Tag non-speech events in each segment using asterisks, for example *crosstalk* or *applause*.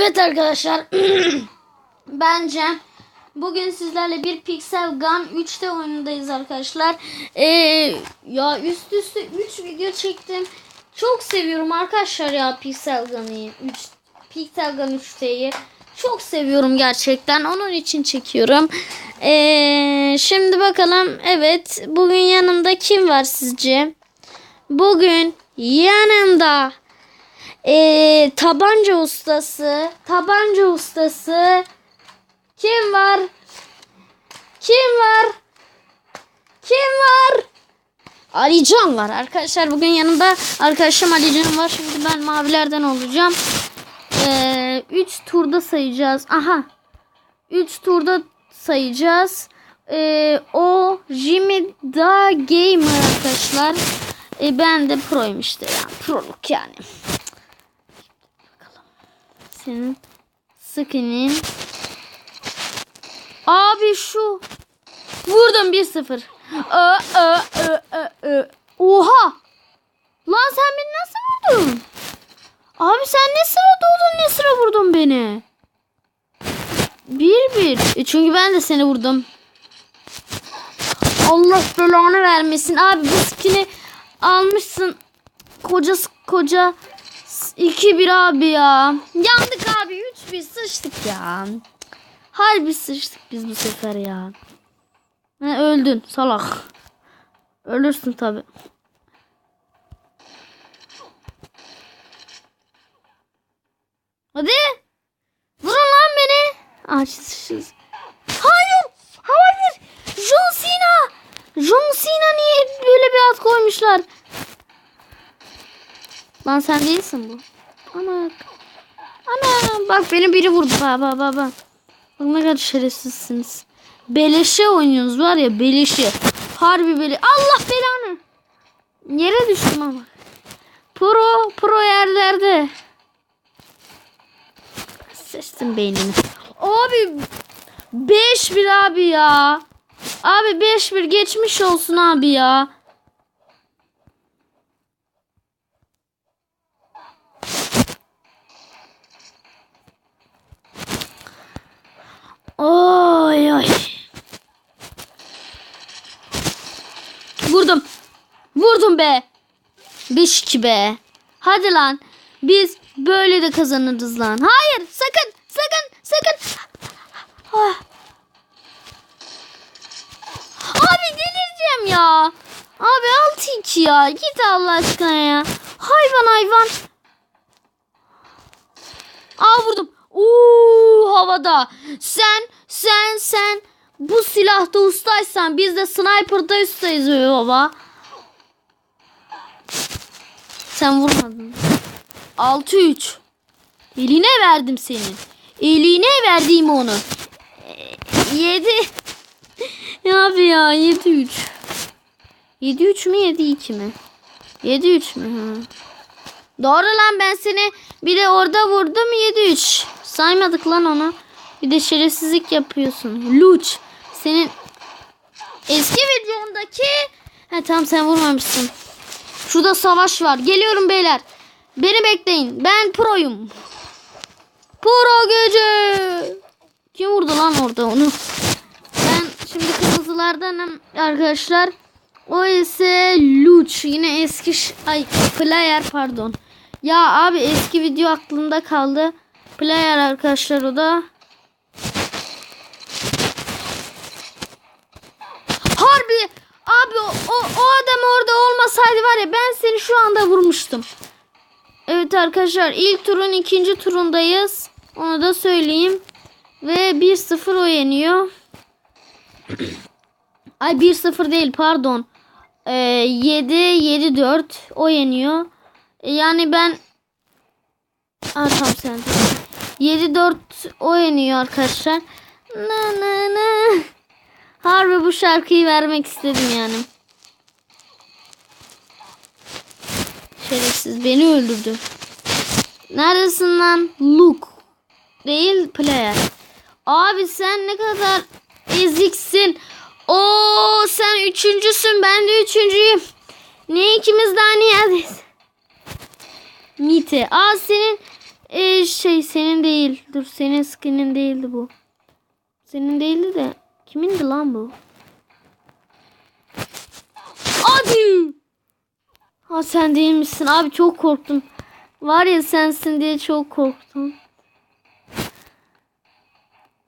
Evet arkadaşlar. *clears throat* Bence bugün sizlerle bir Pixel Gun 3'te oyundayız arkadaşlar. Ee, ya üst üste 3 video çektim. Çok seviyorum arkadaşlar ya Pixel Gun'ı. 3 Pixel Gun 3'teyi. Çok seviyorum gerçekten. Onun için çekiyorum. Ee, şimdi bakalım. Evet. Bugün yanımda kim var sizce? Bugün yanımda ee, tabanca ustası, tabanca ustası kim var? Kim var? Kim var? Alican var arkadaşlar. Bugün yanımda arkadaşım Alican var. Şimdi ben mavilerden olacağım. 3 ee, üç turda sayacağız. Aha. 3 turda sayacağız. Ee, o Jimmy da gamer arkadaşlar. Ee, ben de proyum işte yani. Proluk yani. Senin skinin. Abi şu. Vurdum 1-0. Oha. Lan sen beni nasıl vurdun? Abi sen ne sıra doğdun ne sıra vurdun beni? 1-1. E çünkü ben de seni vurdum. Allah belanı vermesin. Abi bu skini almışsın. Koca koca 2-1 abi ya. Yandık abi. 3-1 sıçtık ya. Harbi sıçtık biz bu sefer ya. Ne öldün salak. Ölürsün tabi. Hadi. Vurun lan beni. Açsız. Hayır. Hayır. John Cena. John Cena niye böyle bir ad koymuşlar? Lan sen değilsin bu. Ana. Ana. Bak beni biri vurdu. Bak bak bak. Bak ne kadar şerefsizsiniz. Beleşe oynuyorsunuz var ya beleşe. Harbi bele. Allah belanı. Yere düştüm ama. Pro. Pro yerlerde. Seçtim beynini. Abi 5-1 abi ya. Abi 5-1 geçmiş olsun abi ya. Oy oy. Vurdum. Vurdum be. 5-2 be. Hadi lan. Biz böyle de kazanırız lan. Hayır sakın sakın sakın. Ah. Abi delireceğim ya. Abi 6-2 ya. Git Allah aşkına ya. Hayvan hayvan. Aa vurdum. Uuu havada. Sen sen sen bu silahta ustaysan biz de sniper'da ustayız baba. Sen vurmadın. 6-3. Eline verdim senin. Eline verdiğim onu. 7. *laughs* ya abi ya 7-3. 7-3 mü 7-2 mi? 7-3 mü? Ha. Doğru lan ben seni bir de orada vurdum 7-3. Saymadık lan onu. Bir de şerefsizlik yapıyorsun. Luç. Senin eski videondaki... He tamam sen vurmamışsın. Şurada savaş var. Geliyorum beyler. Beni bekleyin. Ben proyum. Pro gücü. Kim vurdu lan orada onu? Ben şimdi kırmızılardanım arkadaşlar. O ise Luch. Yine eski ay player pardon. Ya abi eski video aklımda kaldı. Player arkadaşlar o da. Harbi abi o, o, adam orada olmasaydı var ya ben seni şu anda vurmuştum. Evet arkadaşlar ilk turun ikinci turundayız. Onu da söyleyeyim. Ve 1-0 o yeniyor. *clears throat* Ay 1-0 değil pardon. Ee, 7-7-4 o yeniyor. Yani ben tamam sen. 7-4 o yeniyor arkadaşlar. Na na na. Harbi bu şarkıyı vermek istedim yani. Şerefsiz beni öldürdü. Neredesin lan? Luke. Değil player. Abi sen ne kadar eziksin. Oo sen üçüncüsün ben de üçüncüyüm. Ne ikimiz daha niye? Mite. Aa senin Ee, şey senin değil. Dur senin skinin değildi bu. Senin değildi de kimindi lan bu? Hadi. Ha sen değil misin? Abi çok korktum. Var ya sensin diye çok korktum.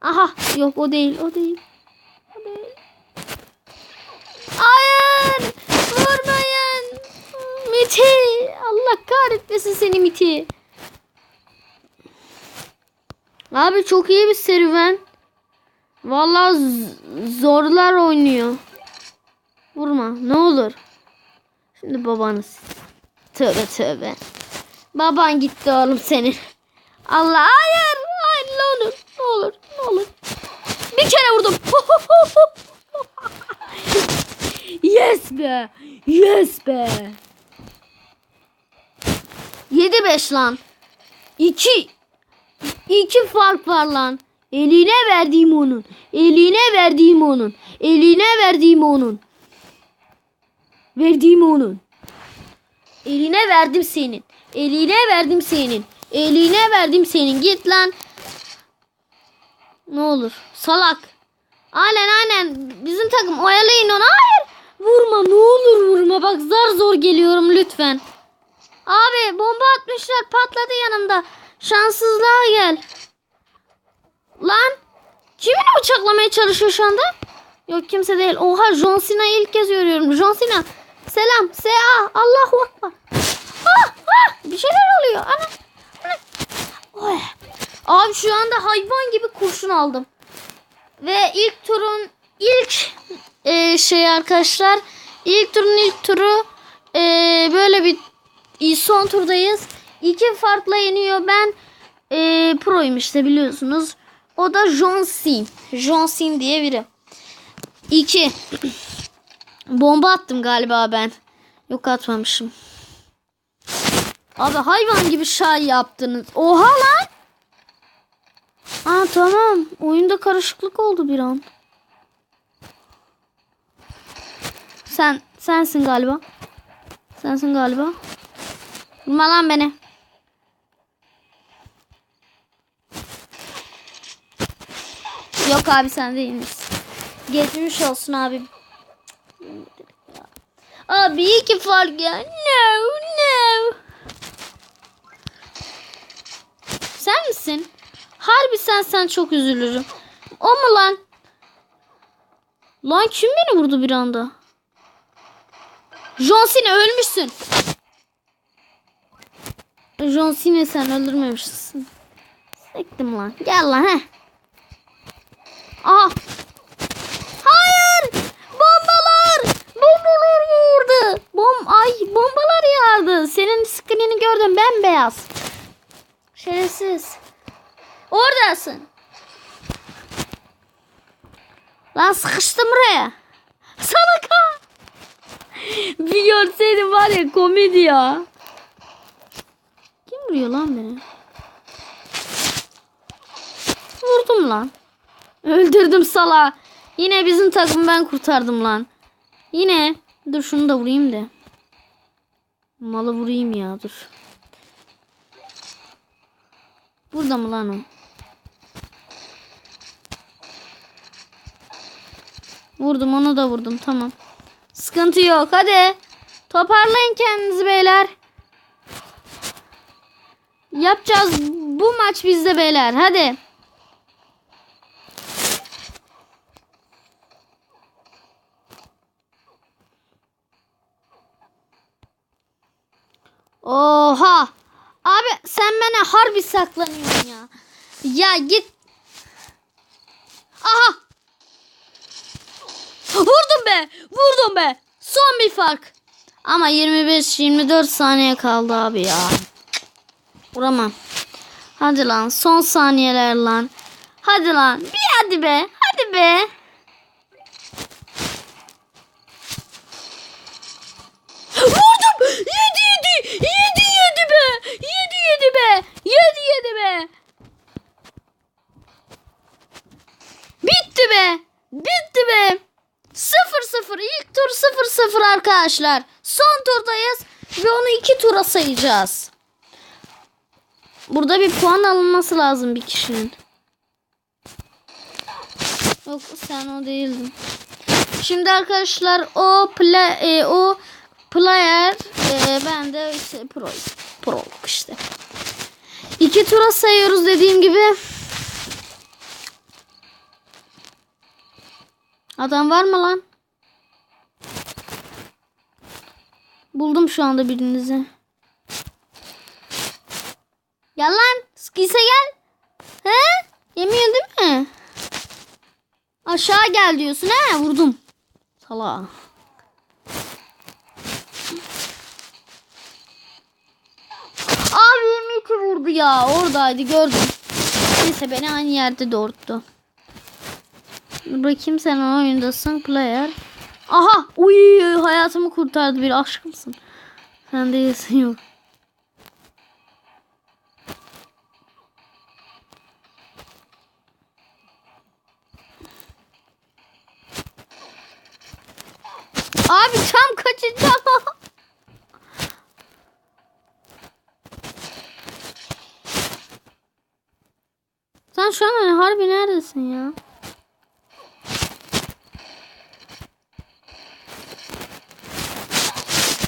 Aha yok o değil o değil. O değil. Hayır vurmayın. Miti Allah kahretmesin seni Miti. Abi çok iyi bir serüven. Vallahi zorlar oynuyor. Vurma ne olur. Şimdi babanız. Tövbe tövbe. Baban gitti oğlum senin. Allah hayır. Hayır ne olur. Ne olur. Ne olur. Bir kere vurdum. *laughs* yes be. Yes be. 7-5 lan. 2 2 fark var lan. Eline verdiğim onun. Eline verdiğim onun. Eline verdiğim onun. Verdiğim onun. Eline verdim senin. Eline verdim senin. Eline verdim senin. Git lan. Ne olur. Salak. Aynen aynen. Bizim takım oyalayın onu. Hayır. Vurma ne olur vurma. Bak zar zor geliyorum lütfen. Abi bomba atmışlar patladı yanımda. Şanssızlığa gel. Lan. Kimi bıçaklamaya çalışıyor şu anda? Yok kimse değil. Oha John Cena'yı ilk kez görüyorum. John Cena. Selam. S.A. Allahu Akbar. Ah, ah, bir şeyler oluyor. Ana. ana. Oy. Abi şu anda hayvan gibi kurşun aldım. Ve ilk turun ilk e, şey arkadaşlar. ilk turun ilk turu e, böyle bir son turdayız. İki farkla yeniyor. Ben e, proyum işte biliyorsunuz. O da John Cena. John Cena diye biri. İki. Bomba attım galiba ben. Yok atmamışım. Abi hayvan gibi şay yaptınız. Oha lan. Aa tamam. Oyunda karışıklık oldu bir an. Sen sensin galiba. Sensin galiba. Vurma lan beni. Yok abi sen değil misin? Geçmiş olsun abi. Abi iyi ki fark ya. No no. Sen misin? Harbi sen sen çok üzülürüm. O mu lan? Lan kim beni vurdu bir anda? John Cena ölmüşsün. John Cena sen öldürmemişsin. Sektim lan. Gel lan he. Aha. Hayır. Bombalar. Bombalar vurdu. Bom ay bombalar yağdı. Senin screenini gördüm bembeyaz. Şerefsiz. Oradasın. Lan sıkıştım buraya. Salaka. Bir görseydin var ya komedi ya. Kim vuruyor lan beni? Vurdum lan. Öldürdüm sala. Yine bizim takım ben kurtardım lan. Yine. Dur şunu da vurayım da. Malı vurayım ya dur. Burada mı lan o? Vurdum onu da vurdum tamam. Sıkıntı yok hadi. Toparlayın kendinizi beyler. Yapacağız bu maç bizde beyler hadi. Oha. Sen bana harbi saklanıyorsun ya. Ya git. Aha. Vurdum be. Vurdum be. Son bir fark. Ama 25-24 saniye kaldı abi ya. Vuramam. Hadi lan son saniyeler lan. Hadi lan. Bir hadi be. Hadi be. Vurdum. Yedi yedi. Yedi yedi be. Yedi yedi be. Yedi yedi be. Bitti be. Bitti be. 0-0 ilk tur 0-0 arkadaşlar. Son turdayız ve onu iki tura sayacağız. Burada bir puan alınması lazım bir kişinin. Yok sen o değildin. Şimdi arkadaşlar o play e, o player e, ben de işte pro pro işte. İki tura sayıyoruz dediğim gibi. Adam var mı lan? Buldum şu anda birinizi. Gel lan. Skise gel. He? Yemiyor değil mi? Aşağı gel diyorsun he? Vurdum. Sala. Abi Miki vurdu ya. Oradaydı gördüm. Neyse beni aynı yerde doğurttu. Dur Bakayım sen o oyundasın player. Aha! Uy hayatımı kurtardı bir aşkımsın. Sen değilsin yok. Abi tam kaçacağım. *laughs* Sen şu an hani harbi neredesin ya?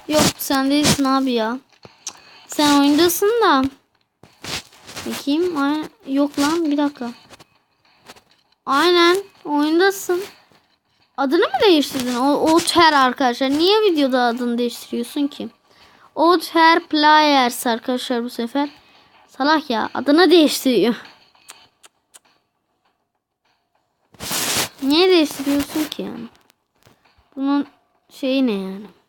Yok sen değilsin abi ya. Sen oyundasın da. Bakayım. Ay Yok lan bir dakika. Aynen oyundasın. Adını mı değiştirdin? O Oter arkadaşlar. Niye videoda adını değiştiriyorsun ki? Oter Players arkadaşlar bu sefer. Salak ya. Adını değiştiriyor. Niye değiştiriyorsun ki yani? Bunun şeyi ne yani?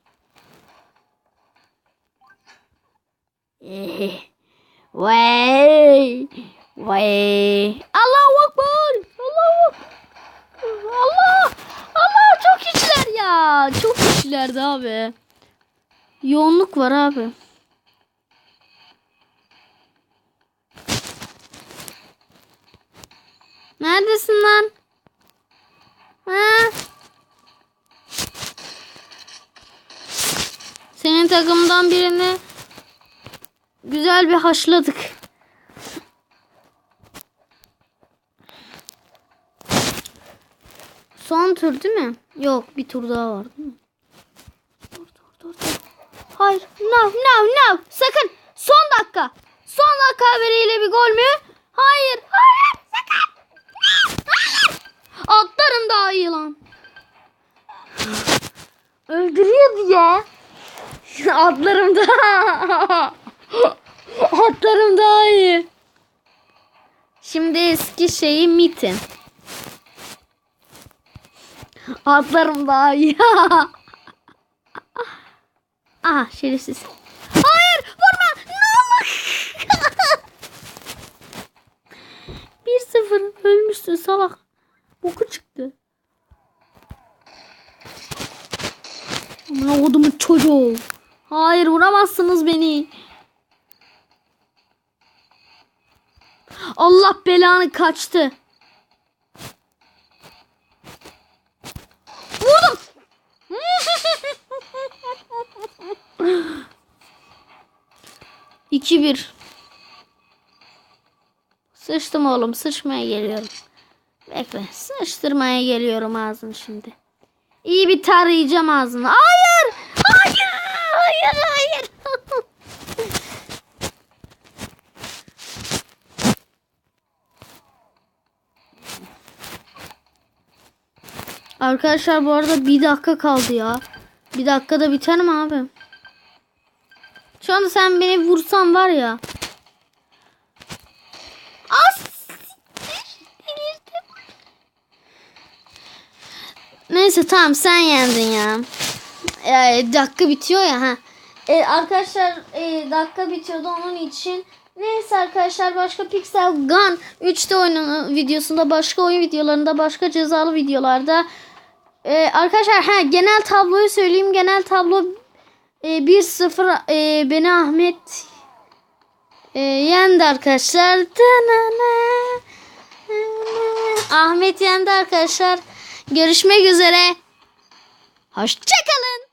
Vay. Vay. Allahu Akbar. Allahu. Allah. Allah çok işler ya. Çok işlerdi abi. Yoğunluk var abi. Neredesin lan? Ha? Senin takımdan birini güzel bir haşladık. Son tur değil mi? Yok bir tur daha var değil mi? Dur dur dur dur. Hayır. No no no. Sakın. Son dakika. Son dakika haberiyle bir gol mü? Hayır. Hayır. Sakın. Hayır. Atlarım daha iyi lan. Öldürüyordu ya. *laughs* Atlarım daha. *laughs* *laughs* Atlarım daha iyi. Şimdi eski şeyi mitim. Atlarım daha iyi. *laughs* Aha şerefsiz. Hayır vurma. Ne olur. *laughs* 1-0 ölmüşsün salak. Boku çıktı. Amına kodumun çocuğu. Hayır vuramazsınız beni. Allah belanı kaçtı. Vurdum. İki bir. Sıçtım oğlum. Sıçmaya geliyorum. Bekle. Sıçtırmaya geliyorum ağzını şimdi. İyi bir tarayacağım ağzını. Hayır. Hayır. Hayır. Hayır. Arkadaşlar bu arada bir dakika kaldı ya. Bir dakikada biter mi abi? Şu anda sen beni vursan var ya. As. Neyse tamam sen yendin ya. Ee, dakika bitiyor ya ha. Ee, arkadaşlar e, dakika bitiyordu onun için. Neyse arkadaşlar başka Pixel Gun 3'te oyunu videosunda başka oyun videolarında başka cezalı videolarda ee, arkadaşlar ha genel tabloyu söyleyeyim. Genel tablo e, 1-0 e, beni Ahmet e, yendi arkadaşlar. Ahmet yendi arkadaşlar. Görüşmek üzere. Hoşçakalın.